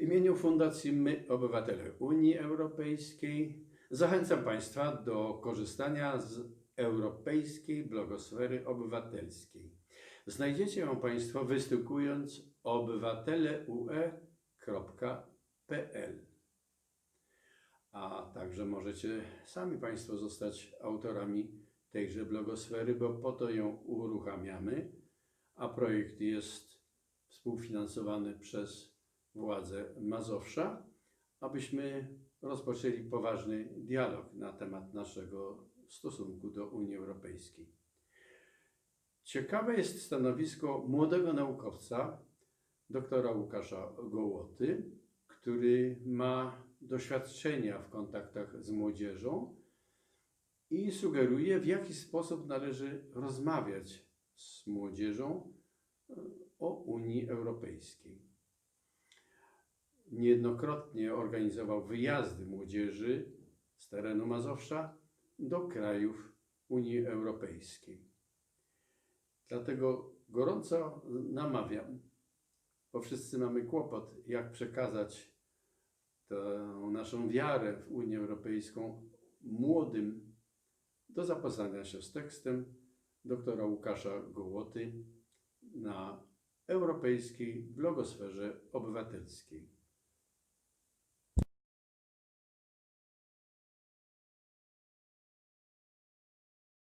imieniu Fundacji My Obywatele Unii Europejskiej zachęcam Państwa do korzystania z Europejskiej Blogosfery Obywatelskiej. Znajdziecie ją Państwo wystukując obywateleue.pl. A także możecie sami Państwo zostać autorami tejże blogosfery, bo po to ją uruchamiamy, a projekt jest współfinansowany przez władze Mazowsza, abyśmy rozpoczęli poważny dialog na temat naszego stosunku do Unii Europejskiej. Ciekawe jest stanowisko młodego naukowca, doktora Łukasza Gołoty, który ma doświadczenia w kontaktach z młodzieżą i sugeruje, w jaki sposób należy rozmawiać z młodzieżą e, o Unii Europejskiej. Niejednokrotnie organizował wyjazdy młodzieży z terenu Mazowsza do krajów Unii Europejskiej. Dlatego gorąco namawiam, bo wszyscy mamy kłopot, jak przekazać tę naszą wiarę w Unię Europejską młodym do zapoznania się z tekstem doktora Łukasza Gołoty na europejskiej blogosferze obywatelskiej.